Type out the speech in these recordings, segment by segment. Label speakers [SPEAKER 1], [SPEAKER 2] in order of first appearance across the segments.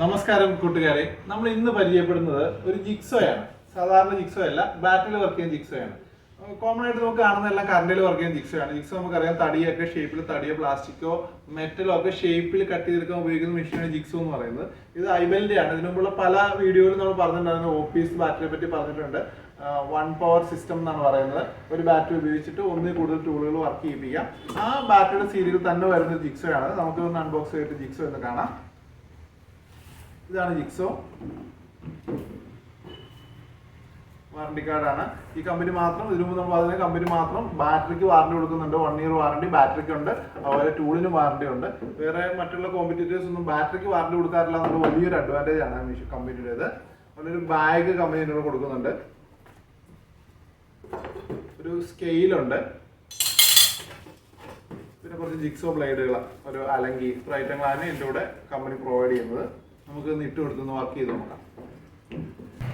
[SPEAKER 1] നമസ്കാരം കൂട്ടുകാരെ. നമ്മൾ ഇന്ന് പരിചയപ്പെടുന്നത് ഒരു ജിക്സോയാണ് സാധാരണ ജിക്സോ അല്ല ബാറ്ററിയിൽ വർക്ക് ചെയ്യുന്ന ജിക്സോയാണ് കോമൺ ആയിട്ട് നമുക്ക് കാണുന്ന എല്ലാം കറണ്ടിൽ വർക്ക് ചെയ്യുന്ന ജിക്സോയാണ് ജിക്സോ നമുക്കറിയാം തടിയൊക്കെ ഷേപ്പിൽ തടിയോ പ്ലാസ്റ്റിക്കോ മെറ്റലോ ഒക്കെ ഷേപ്പിൽ കട്ട് ചെയ്തെടുക്കാൻ ഉപയോഗിക്കുന്ന മെഷീനാണ് ജിക്സോ എന്ന് പറയുന്നത്. ഇത് ഐബലിന്റെ ആണ്. ഇതിനു പല വീഡിയോയിലും നമ്മൾ പറഞ്ഞിട്ടുണ്ടായിരുന്നു ഓഫീസ് ബാറ്ററിയെ പറ്റി പറഞ്ഞിട്ടുണ്ട്. വൺ പവർ സിസ്റ്റം എന്നാണ് പറയുന്നത്. ഒരു ബാറ്ററി ഉപയോഗിച്ചിട്ട് ഒന്നിൽ കൂടുതൽ ടൂളുകൾ വർക്ക് ചെയ്യിപ്പിക്കാം. ആ ബാറ്ററിയുടെ സീരിയൽ തന്നെ വരുന്ന ജിക്സോ ആണ് നമുക്ക് ഒന്ന് അൺബോക്സ് ചെയ്തിട്ട് ജിക്സോ എന്ന് കാണാം. ഇതാണ് ജിക്സോ വാറണ്ടി കാർഡാണ് ഈ കമ്പനി മാത്രം ഇതിനു മുമ്പ് നമ്മൾ പറഞ്ഞ കമ്പനി മാത്രം ബാറ്ററിക്ക് വാറണ്ടി കൊടുക്കുന്നുണ്ട്. വൺ ഇയർ വാറണ്ടി ബാറ്ററിക്ക് ഉണ്ട്. അതുപോലെ ടൂളിനും വാറണ്ടി ഉണ്ട്. വേറെ മറ്റുള്ള കോമ്പറ്റീറ്റേഴ്സ് ഒന്നും ബാറ്ററിക്ക് വാറണ്ടി കൊടുക്കാറില്ല എന്നുള്ള വലിയൊരു അഡ്വാന്റേജ് ആണ് മിഷ കമ്പനിയുടേത് അതുപോലെ ബാഗ് കമ്പനി എന്നോട് കൊടുക്കുന്നുണ്ട്. ഒരു സ്കെയിലുണ്ട് പിന്നെ കുറച്ച് ജിക്സോ ബ്ലേഡുകൾ ഒരു അലങ്കി ഫ്രൈറ്റങ്ങളാണ് എന്റെ കൂടെ കമ്പനി പ്രൊവൈഡ് ചെയ്യുന്നത്. നമുക്ക് ഇട്ട് കൊടുത്തൊന്ന് വർക്ക് ചെയ്ത് നോക്കാം.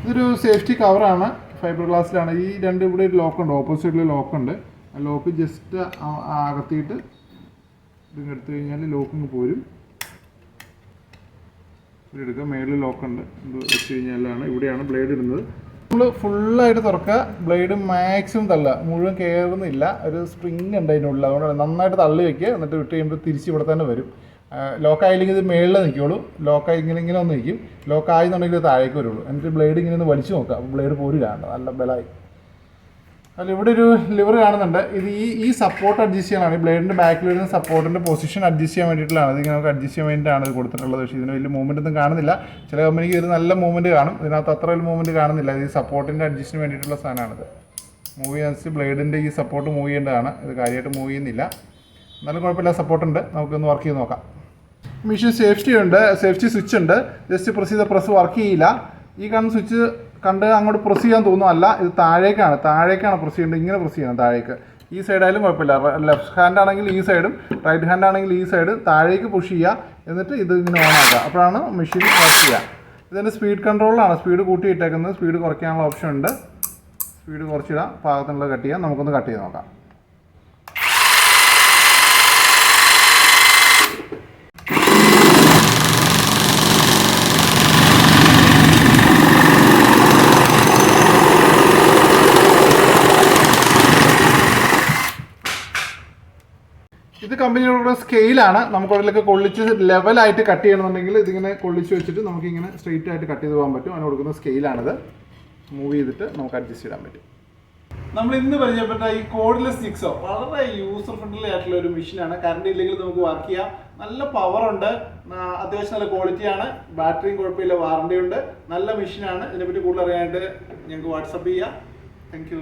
[SPEAKER 1] ഇതൊരു സേഫ്റ്റി കവറാണ് ഫൈബർ ഗ്ലാസ്സിലാണ് ഈ രണ്ട് ഇവിടെ ഒരു ലോക്ക് ഉണ്ട്. ഓപ്പോസിറ്റിൽ ലോക്ക് ഉണ്ട്. ആ ലോക്ക് ജസ്റ്റ് അകത്തിയിട്ട് ഇതിങ്ങ് എടുത്തു കഴിഞ്ഞാൽ ലോക്കിങ് പോരും. ഇവിടെ എടുക്കുക മേളിൽ ലോക്ക് ഉണ്ട്. ഇത് വെച്ച് കഴിഞ്ഞാലാണ് ഇവിടെയാണ് ബ്ലേഡ് ഇടുന്നത്. നമ്മൾ ഫുള്ളായിട്ട് തുറക്കുക. ബ്ലേഡ് മാക്സിമം തള്ളുക. മുഴുവൻ കയറുന്നില്ല ഒരു സ്പ്രിങ് ഉണ്ട് അതിനുള്ളിൽ അതുകൊണ്ട് നന്നായിട്ട് തള്ളി വയ്ക്കുക എന്നിട്ട് വിട്ട് കഴിയുമ്പോൾ തിരിച്ച് ഇവിടെ തന്നെ വരും. ലോക്കായില്ലെങ്കിൽ ഇത് മേളിൽ നിൽക്കുള്ളൂ. ലോക്കായി ഇങ്ങനെ ഇങ്ങനെ ഒന്ന് നിൽക്കും. ലോക്കായി എന്നുണ്ടെങ്കിൽ താഴേക്ക് വരുള്ളൂ. എന്നിട്ട് ബ്ലേഡ് ഇങ്ങനെ ഒന്ന് വലിച്ചു നോക്കുക. അപ്പോൾ ബ്ലേഡ് പോരില്ല നല്ല ബലമായി. അല്ല ഇവിടെ ഒരു ലിവർ കാണുന്നുണ്ട്. ഇത് ഈ ഈ സപ്പോർട്ട് അഡ്ജസ്റ്റ് ചെയ്യാനാണ്. ഈ ബ്ലേഡിന്റെ ബാക്കിൽ വരുന്ന സപ്പോർട്ടിന്റെ പൊസിഷൻ അഡ്ജസ്റ്റ് ചെയ്യാൻ വേണ്ടിയിട്ടുള്ളതാണ്. ഇത് നമുക്ക് അഡ്ജസ്റ്റ് ചെയ്യാൻ വേണ്ടിയിട്ടാണ് ഇത് കൊടുത്തിട്ടുള്ളത്. പക്ഷേ ഇതിന് വലിയ മൂവ്മെന്റ് ഒന്നും കാണുന്നില്ല. ചില കമ്പനിക്ക് ഇത് നല്ല മൂവ്മെന്റ് കാണും. ഇതിനകത്ത് അത്ര വലിയ മൂവ്മെന്റ് കാണുന്നില്ല. ഇത് സപ്പോർട്ടിന്റെ അഡ്ജസ്റ്റിന് വേണ്ടിയിട്ടുള്ള സാധനമാണിത് മൂവ് ചെയ്യാൻ ബ്ലേഡിന്റെ ഈ സപ്പോർട്ട് മൂവ് ചെയ്യേണ്ടതാണ്. ഇത് കാര്യമായിട്ട് മൂവ് ചെയ്യുന്നില്ല. എന്നാലും കുഴപ്പമില്ല. സപ്പോർട്ടുണ്ട് നമുക്കൊന്ന് വർക്ക് ചെയ്ത് നോക്കാം. മെഷീൻ സേഫ്റ്റി ഉണ്ട് സേഫ്റ്റി സ്വിച്ച് ഉണ്ട്. ജസ്റ്റ് പ്രസ് ചെയ്ത പ്രസ് വർക്ക് ചെയ്യില്ല. ഈ കാണുന്ന സ്വിച്ച് കണ്ട് അങ്ങോട്ട് പ്രസ് ചെയ്യാൻ തോന്നുമല്ല ഇത് താഴേക്കാണ്. താഴേക്കാണ് പ്രസ് ചെയ്യേണ്ടത് ഇങ്ങനെ പ്രസ് ചെയ്യണം താഴേക്ക്. ഈ സൈഡായാലും കുഴപ്പമില്ല. ലെഫ്റ്റ് ഹാൻഡ് ആണെങ്കിൽ ഈ സൈഡും റൈറ്റ് ഹാൻഡ് ആണെങ്കിൽ ഈ സൈഡ് താഴേക്ക് പുഷ് ചെയ്യുക എന്നിട്ട് ഇത് ഇങ്ങനെ ഓൺ ആക്കുക. അപ്പോഴാണ് മെഷീൻ വർക്ക് ചെയ്യുക. ഇതിന്റെ സ്പീഡ് കൺട്രോളിലാണ് സ്പീഡ് കൂട്ടി ഇട്ടേക്കുന്നത്. സ്പീഡ് കുറയ്ക്കാനുള്ള ഓപ്ഷൻ ഉണ്ട്. സ്പീഡ് കുറച്ചിടാം. പാകത്തിനുള്ള കട്ട് ചെയ്യാം. നമുക്കൊന്ന് കട്ട് ചെയ്ത് നോക്കാം. ഇത് കമ്പനിയുടെ സ്കെയിലാണ്. നമുക്ക് അതിലൊക്കെ കൊള്ളിച്ച് ലെവലായിട്ട് കട്ട് ചെയ്യണമെന്നുണ്ടെങ്കിൽ ഇതിങ്ങനെ കൊള്ളിച്ച് വെച്ചിട്ട് നമുക്ക് ഇങ്ങനെ സ്ട്രെയിറ്റ് ആയിട്ട് കട്ട് ചെയ്ത് പോകാൻ പറ്റും. അതിന് കൊടുക്കുന്ന സ്കെയിലാണിത്. മൂവ് ചെയ്തിട്ട് നമുക്ക് അഡ്ജസ്റ്റ് ചെയ്യാൻ പറ്റും. നമ്മൾ ഇന്ന് പരിചയപ്പെട്ട ഈ കോഡ്ലെസ് ജിക്സോ വളരെ യൂസർ ഫ്രണ്ട്ലി ആയിട്ടുള്ള ഒരു മെഷീനാണ് കറണ്ട് ഇല്ലെങ്കിൽ നമുക്ക് വർക്ക് ചെയ്യാം. നല്ല പവർ ഉണ്ട്. അത്യാവശ്യം നല്ല ക്വാളിറ്റിയാണ് ബാറ്ററിയും കുഴപ്പമില്ല. വാറണ്ടി ഉണ്ട്. നല്ല മെഷീനാണ് ഇതിനെപ്പറ്റി കൂടുതൽ അറിയാനായിട്ട് ഞങ്ങൾക്ക് വാട്സപ്പ് ചെയ്യാം. താങ്ക്